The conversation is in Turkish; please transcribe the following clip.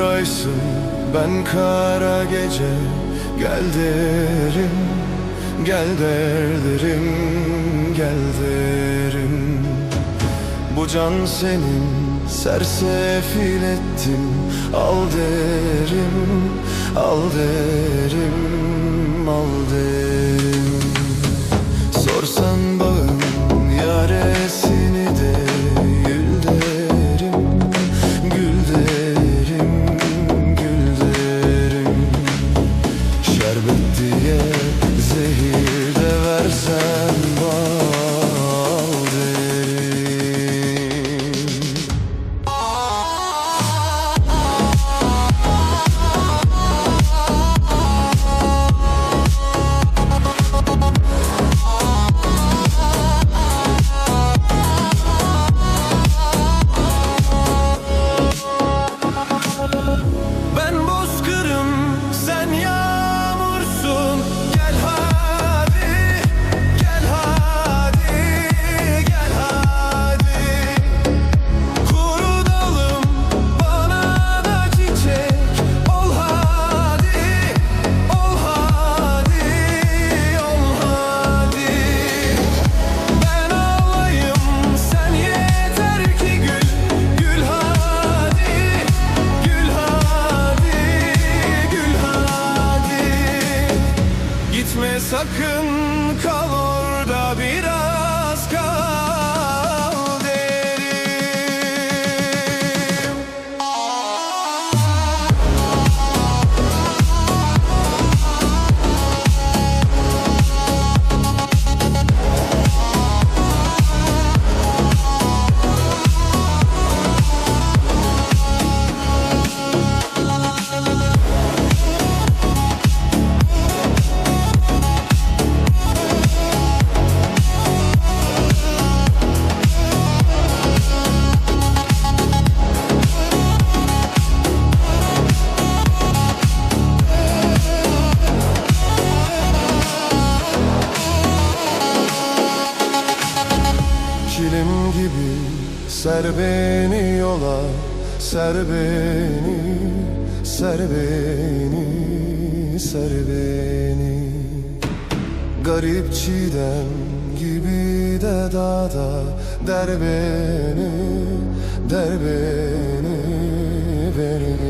aysın ben kara gece. Gel derim gel derlerim gel derim. Bu can senin sersefil ettim. Al derim al derim al derim. Sorsan ser beni yola Ser beni, ser beni, ser beni. Garip çiğdem gibi de dağda Der beni, der beni, beni